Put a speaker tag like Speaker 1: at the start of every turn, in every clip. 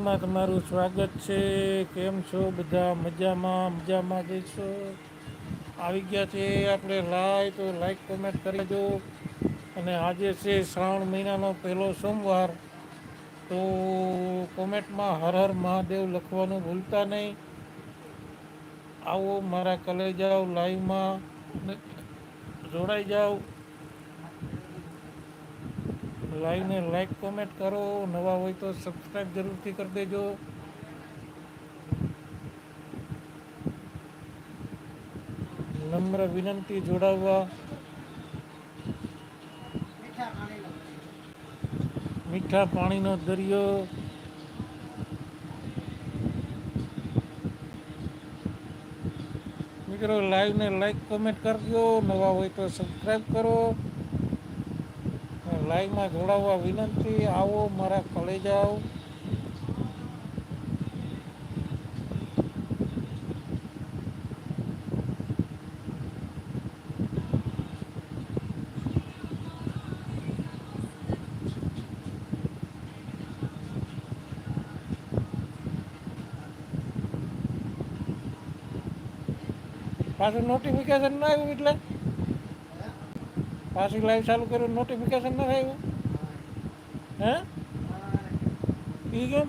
Speaker 1: લાઈવમાં તમારું સ્વાગત છે. કેમ છો બધા? મજામાં? મજામાં જઈશો આવી ગયા છે આપણે લાઈવ, તો લાઈક, કોમેન્ટ કરી દો અને આજે છે શ્રાવણ મહિનાનો પહેલો સોમવાર. તો કોમેન્ટમાં હર હર મહાદેવ લખવાનું ભૂલતા નહીં. આવો મારા કલે જાઓ લાઈવમાં જોડાઈ જાઓ. લાઈવને લાઈક, કોમેન્ટ કરો. નવા હોય તો સબસ્ક્રાઈબ જરૂરથી કરી દેજો. નમ્ર વિનંતી જોડાવવા મીઠા પાણીનો દરિયો. મિત્રો, લાઈવને લાઈક, કોમેન્ટ કરજો. નવા હોય તો સબસ્ક્રાઈબ કરો. લાઈવમાં જોડાવવા વિનંતી આવો મારા કલેજાઓ પાછું નોટિફિકેશન ના આવ્યું એટલે? પાછી લાઈવ ચાલુ કર્યું નોટિફિકેશન ના આવ્યું. હે? ઈ કેમ?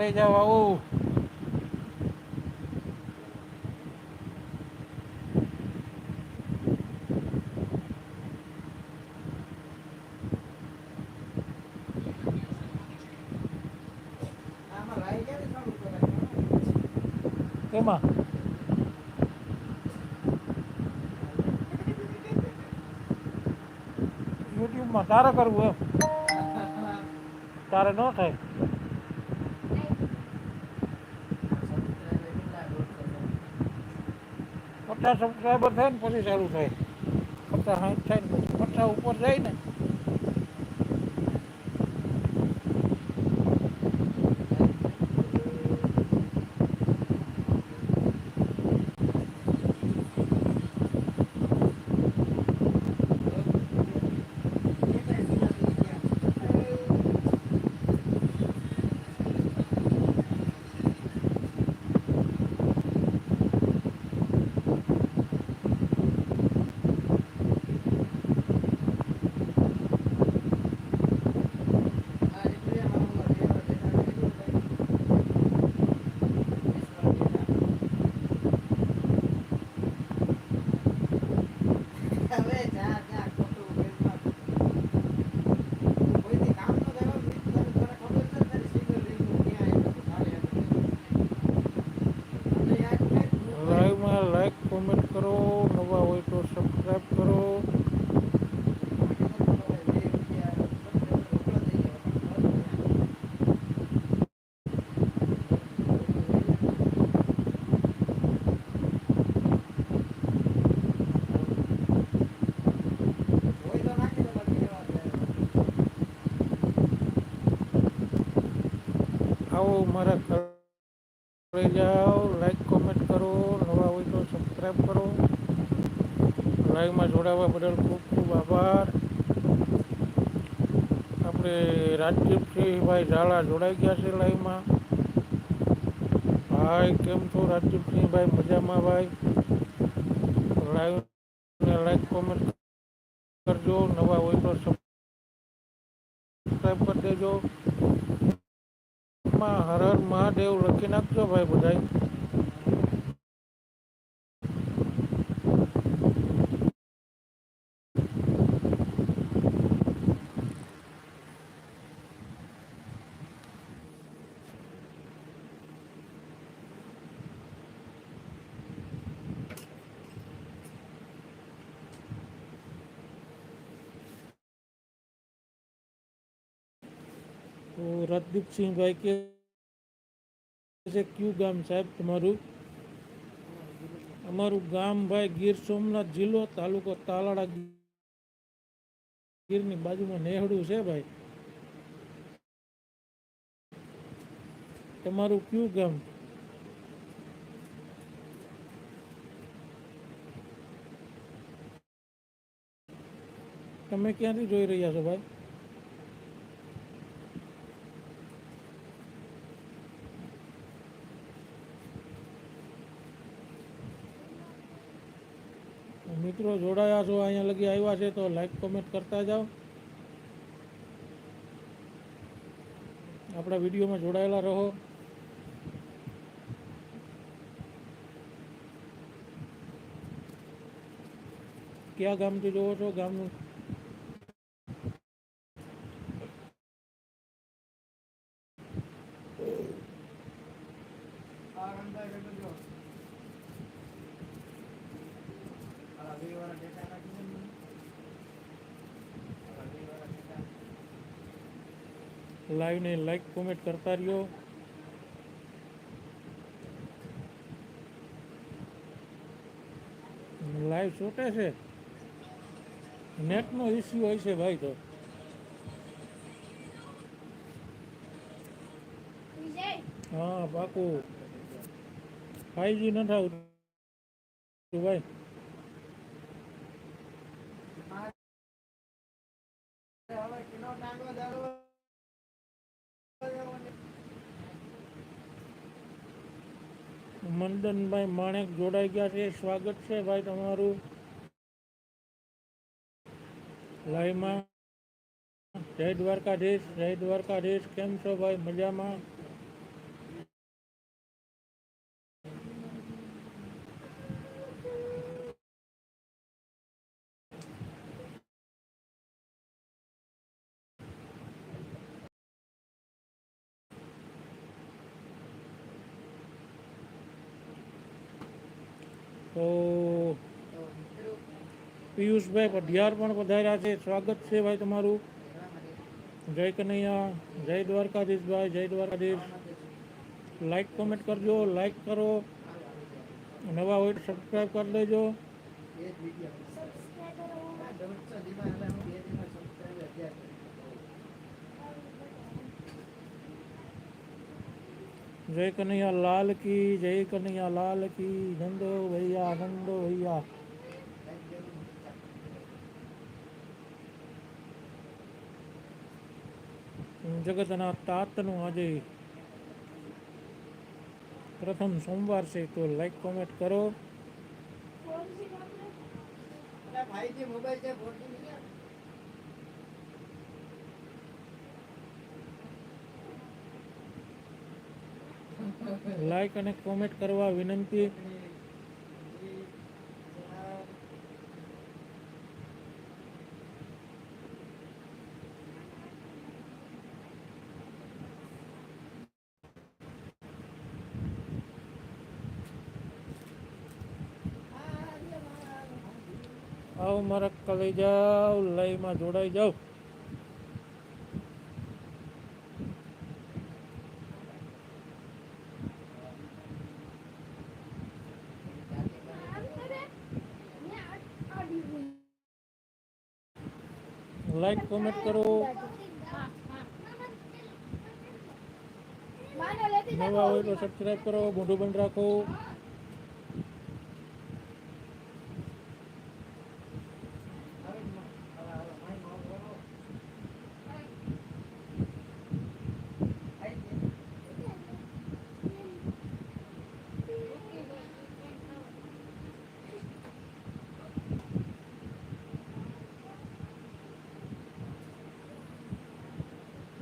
Speaker 1: આવો કલેજાઓ આવો. કેમાં યુટ્યુબમાં તારે કરવું એમ? તારે ન થાય. પચાસ સબસ્ક્રાઈબર થાય ને પછી ચાલુ થાય. પચાસ સાઠ થાય ને પછી પચાસ ઉપર જાય ને લાઈવમાં લાઈક કોમેન્ટ કરો નવા હોય તો સબસ્ક્રાઈબ કરો આવો મારા ઘરે જાઓ લાઈક કોમેન્ટ કરો નવા હોય તો સબસ્ક્રાઈબ કરો લાઈવમાં જોડાવા બદલ ખૂબ ખૂબ આભાર આપણે રાજદીપસિંહભાઈ ઝાલા જોડાઈ ગયા છે લાઈવમાં. ભાઈ, કેમ છો રાજદીપસિંહભાઈ મજામાં ભાઈ? લાઈવને લાઈક કોમેન્ટ કરજો. નવા હોય તો સબસ્ક્રાઈબ કરી દેજો. હર હર મહાદેવ લખી નાખજો ભાઈ બધાય. રાજદીપસિંહભાઈ કે છે, ક્યુ ગામ સાહેબ તમારું? અમારું ગામ ભાઈ ગીર સોમનાથ જિલ્લો, તાલુકો તાલાળા ગીરની બાજુમાં નેહડું છે ભાઈ. તમારું કયું ગામ? તમે ક્યાંથી જોઈ રહ્યા છો ભાઈ? મિત્રો, જોડાયા છો, અહીંયા લગી આવ્યા છે, તો લાઈક કોમેન્ટ કરતા જાઓ. આપણા વિડીયોમાં જોડાયેલા રહો. કયા ગામથી જોવો છો? ગામનું લાઈવને લાઈક કોમેન્ટ કરતા રહ્યો. લાઈવ છૂટે છે. નેટનો ઇસ્યુ હોય છે ભાઈ તો. હા, પાકું. ફાઈવજી નથી આવતું ભાઈ. મંદનભાઈ માણેક જોડાઈ ગયા છે. સ્વાગત છે ભાઈ તમારું. લાઈવમાં. જય દ્વારકાધીશ જય દ્વારકાધીશ. કેમ છો ભાઈ? મજામાં? તો પિયુષભાઈ પઢિયાર પણ પધાર્યા છે. સ્વાગત છે ભાઈ તમારું. જય કનૈયા, જય દ્વારકાધીશ ભાઈ જય દ્વારકાધીશ. લાઈક કોમેન્ટ કરજો લાઈક કરો. નવા હોય તો સબસ્ક્રાઈબ કરી લેજો. જય કનૈયા લાલ કી જય કનૈયા લાલ કી નંદો ભૈયા નંદો ભૈયા જગતના તાતનું આજે પ્રથમ સોમવાર છે, તો લાઈક કોમેન્ટ કરો.
Speaker 2: ભાઈ મોબાઈલ છે
Speaker 1: લાઈક અને કોમેન્ટ કરવા વિનંતી. આવો મારા કલેજા લઈમાં જોડાઈ જાઓ. લાઈક કોમેન્ટ કરો. નવા હોય તો સબસ્ક્રાઈબ કરો મોઢું બંધ રાખો.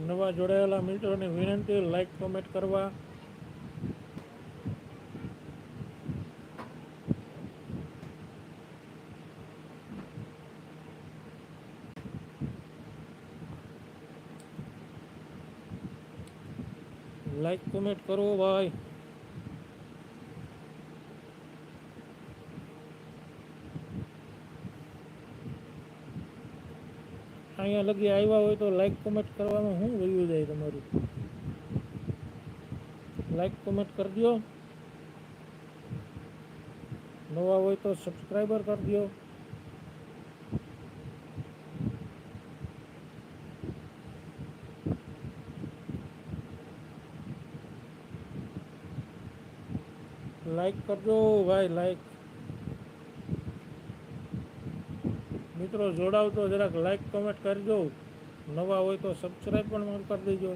Speaker 1: નવા જોડાયેલા મિત્રોને વિનંતી લાઈક કોમેન્ટ કરવા. લાઈક કોમેન્ટ કરો ભાઈ લગી આવ્યા હોય તો લાઈક કોમેન્ટ કરવામાં શું વયું જાય તમારું. લાઈક કોમેન્ટ કરી દો નવા હોય તો સબસ્ક્રાઈબર કરી દો લાઈક કરજો ભાઈ લાઈક મિત્રો જોડાવ તો જરાક લાઈક કમેન્ટ કરી દો નવા હોય તો સબસ્ક્રાઈબ પણ કરી દેજો.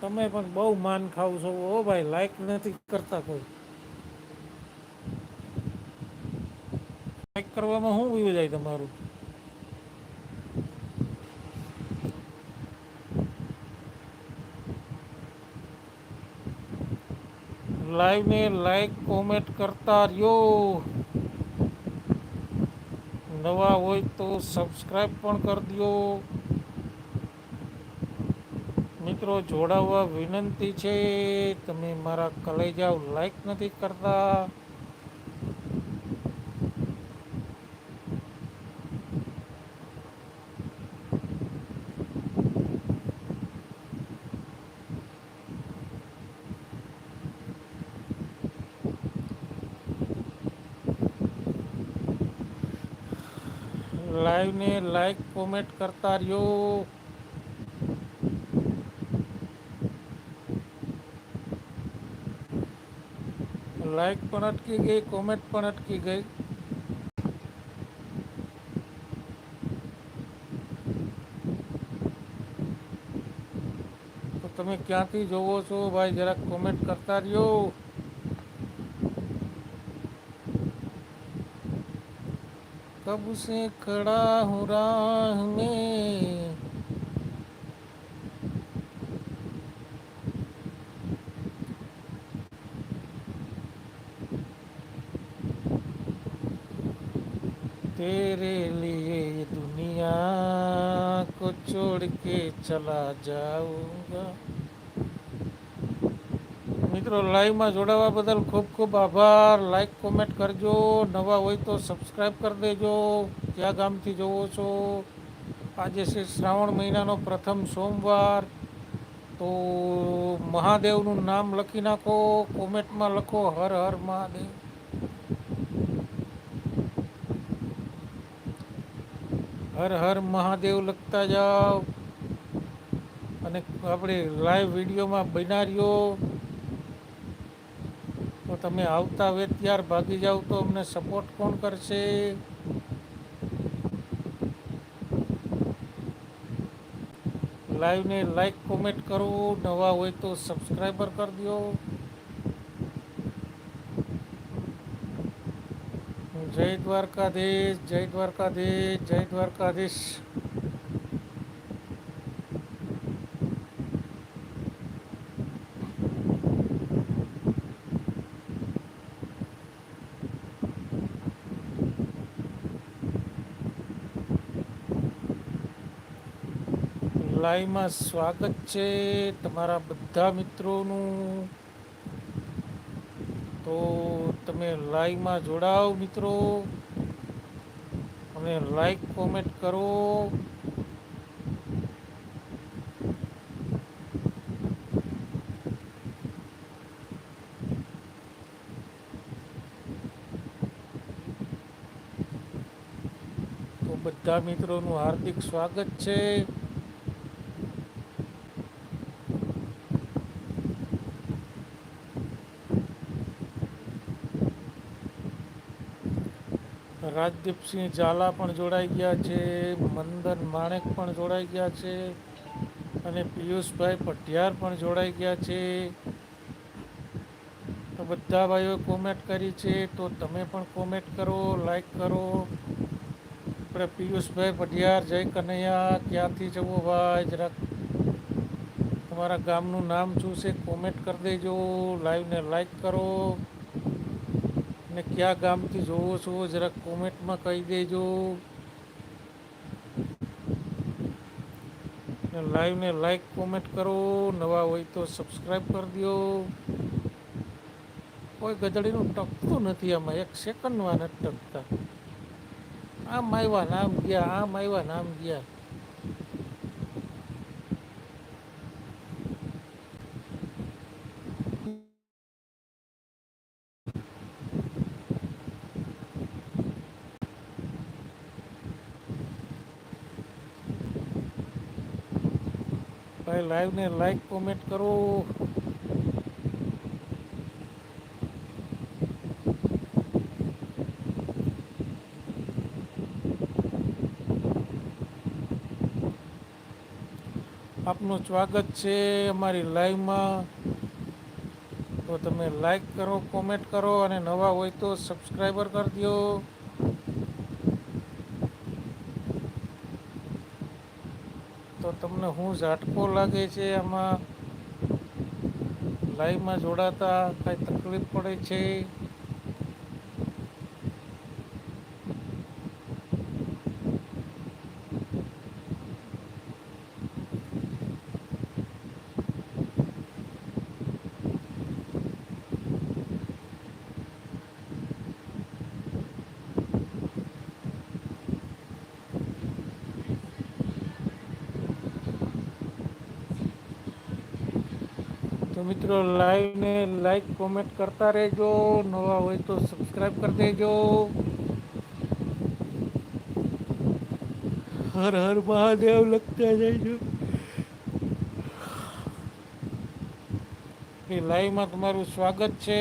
Speaker 1: તમે પણ બહુ માન ખાવ છો. ઓ ભાઈ લાઈક નથી કરતા કોઈ. લાઈક કરવામાં શું વ્યૂ જાય તમારું? લાઈવ ને લાઈક કોમેન્ટ કરતા રહ્યો. નવા હોય તો સબસ્ક્રાઈબ પણ કરી દો મિત્રો જોડાવવા વિનંતી છે. તમે મારા કલેજાઓ લાઈક નથી કરતા લાઈવ ને લાઈક કોમેન્ટ કરતા રહ્યો લાઈક પણ અટકી ગઈ કોમેન્ટ પણ અટકી ગઈ તો તમે ક્યાંથી જોવો છો ભાઈ જરાક કોમેન્ટ કરતા રહ્યો कब से खड़ा हूँ राह में? तेरे लिए दुनिया को छोड़ के चला जाऊँगा મિત્રો, લાઈવમાં જોડાવા બદલ ખૂબ ખૂબ આભાર. લાઈક કોમેન્ટ કરજો. નવા હોય તો સબસ્ક્રાઈબ કરી દેજો. કયા ગામથી જોવો છો. આજે છે શ્રાવણ મહિનાનો પ્રથમ સોમવાર. તો મહાદેવનું નામ લખી નાખો. કોમેન્ટમાં લખો હર હર મહાદેવ. હર હર મહાદેવ લખતા જાઓ. અને આપણે લાઈવ વિડીયોમાં બનાર્યો. તમે આવતા વેત ત્યાર ભાગી જાવ તો અમને સપોર્ટ કોણ કરશે? લાઈવને લાઈક કોમેન્ટ કરવું નવા હોય તો સબસ્ક્રાઈબર કરી દો. જય દ્વારકાધીશ જય દ્વારકાધીશ જય દ્વારકાધીશ. લાઈવમાં સ્વાગત છે તમારા બધા મિત્રોનું. તો તમે લાઈવમાં જોડાઓ મિત્રો. અને લાઈક કોમેન્ટ કરો. બધા મિત્રોનું હાર્દિક સ્વાગત છે. રાજદીપસિંહ ઝાલા પણ જોડાઈ ગયા છે, મંદન માણેક પણ જોડાઈ ગયા છે અને પિયુષભાઈ પટિયાર પણ જોડાઈ ગયા છે. તો બધા ભાઈઓએ કોમેન્ટ કરી છે, તો તમે પણ કોમેન્ટ કરો લાઈક કરો. આપણે પિયુષભાઈ પટિયાર જય કનૈયા, ક્યાંથી જવો ભાઈ? જરાક તમારા ગામનું નામ શું છે? કોમેન્ટ કરી દેજો લાઈવને લાઈક કરો. ને કયા ગામથી જોવો છો? જરાક કોમેન્ટમાં કહી દેજો. ને લાઈવને લાઈક કોમેન્ટ કરો. નવા હોય તો સબસ્ક્રાઈબ કરી દો. કોઈ ગધડીનું ટકતું નથી આમાં. એક સેકન્ડમાં નથી ટકતા. આમ આવ્યા નામ ગયા, આમ આવ્યા નામ ગયા. ભાઈ લાઈવને લાઈક કોમેન્ટ કરો. આપનું સ્વાગત છે અમારી લાઈવમાં તો તમે લાઈક કરો કોમેન્ટ કરો અને નવા હોય તો સબસ્ક્રાઈબર કરી દો તો તમને હું ઝાટકો લાગે છે આમાં લાઈવમાં જોડાતા કાંઈ તકલીફ પડે છે? તો મિત્રો લાઈવને લાઈક કોમેન્ટ કરતા રહેજો. નવા હોય તો સબસ્ક્રાઈબ કરી દેજો. હર હર મહાદેવ લખતા જઈજો. લાઈવમાં તમારું સ્વાગત છે.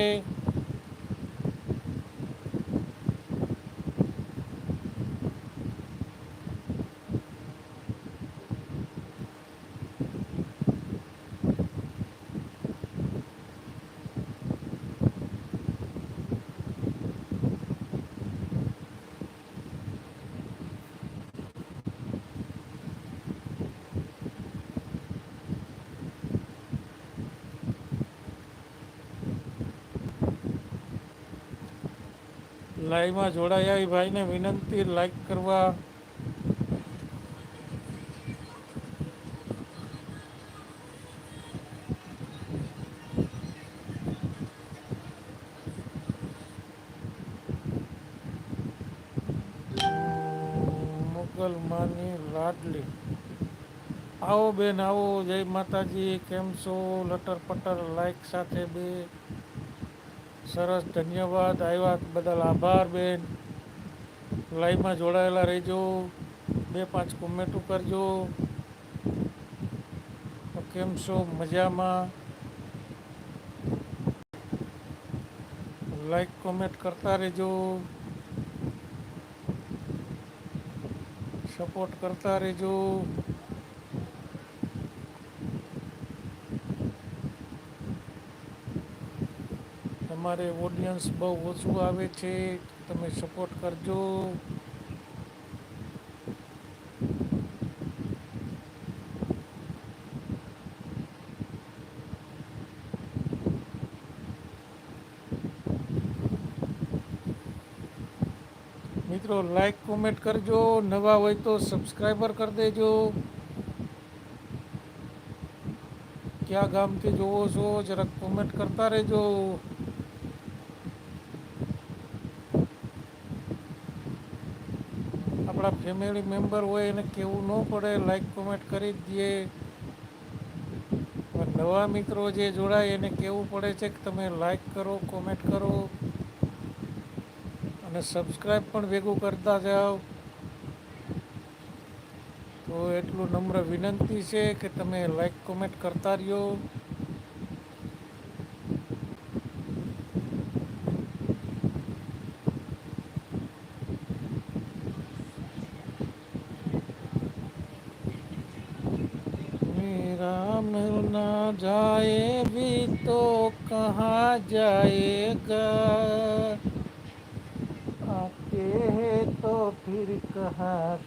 Speaker 1: લાઈવમાં જોડાયા એ ભાઈને વિનંતી લાઈક કરવા. મુગલમાની લાડલી. આવો બેન, આવો જય માતાજી, કેમ છો? લટર પટર લાઈક સાથે બે. સરસ, ધન્યવાદ. આવ્યા બદલ આભાર, બેન. લાઈવમાં જોડાયેલા રહેજો. બે પાંચ કોમેન્ટો કરજો. કેમ છો? મજામાં? લાઈક કોમેન્ટ કરતા રહેજો. સપોર્ટ કરતા રહેજો. તમારે ઓડિયન્સ બહુ ઓછું આવે છે, તમે સપોર્ટ કરજો. મિત્રો લાઈક કોમેન્ટ કરજો, નવા હોય તો સબસ્ક્રાઈબર કરી દેજો. ક્યાં ગામથી જોવો છો, જરાક કોમેન્ટ કરતા રહેજો. આપણા ફેમિલી મેમ્બર હોય એને કેવું ન પડે લાઈક કોમેન્ટ કરી જ દઈએ. નવા મિત્રો જે જોડાય એને કેવું પડે છે કે તમે લાઈક કરો કોમેન્ટ કરો અને સબસ્ક્રાઈબ પણ ભેગું કરતા જાઓ. તો એટલું નમ્ર વિનંતી છે કે તમે લાઈક કોમેન્ટ કરતા રહ્યો.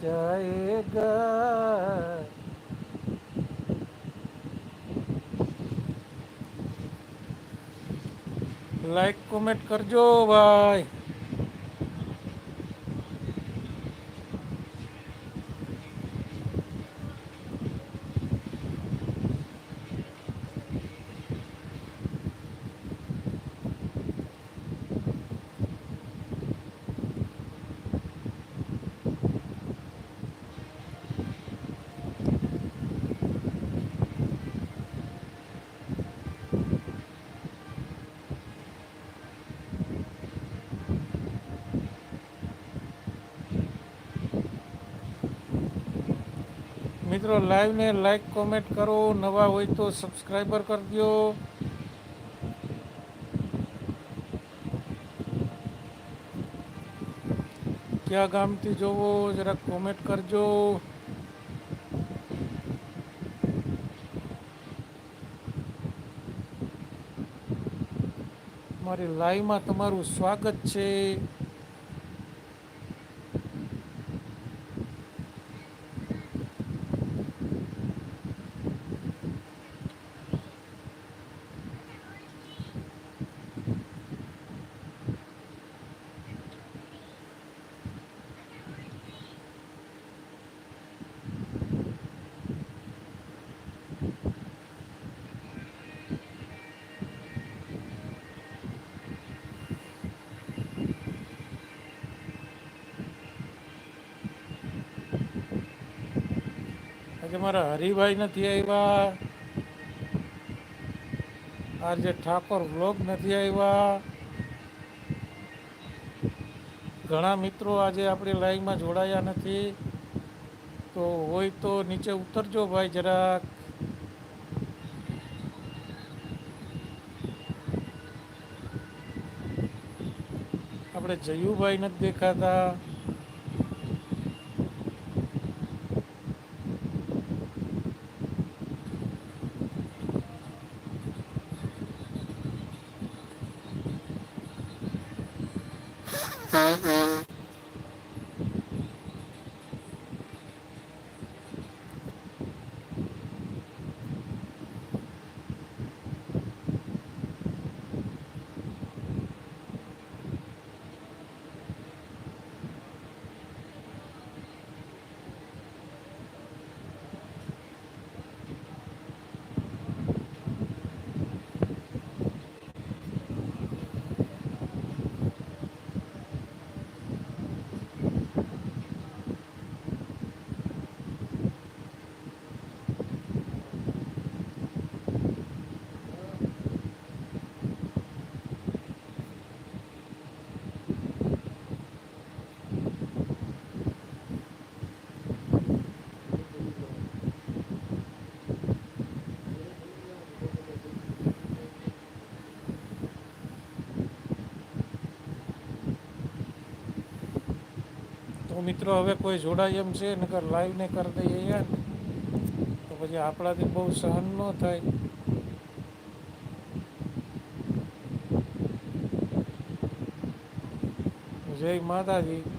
Speaker 1: जाएगा લાઈક કોમેન્ટ કરજો ભાઈ મિત્રો લાઈવને લાઈક કોમેન્ટ કરો. નવા હોય તો સબસ્ક્રાઈબર કરજો કયા ગામથી જોવો જરાક કોમેન્ટ કરજો. મારી લાઈવમાં તમારું સ્વાગત છે. આજે મારા હરિભાઈ નથી આવ્યા. આજે ઠાકોર વ્લોગ નથી આવ્યા. ઘણા મિત્રો આજે આપણી લાઈવમાં જોડાયા નથી. તો હોય તો નીચે ઉતરજો ભાઈ જરાક. આપણે જયુભાઈ નથી દેખાતા. તો મિત્રો હવે કોઈ જોડાય એમ છે, નકર લાઈવ ને કરી દઈએ યાર. તો પછી આપણાથી બહુ સહન ન થાય. જય માતાજી.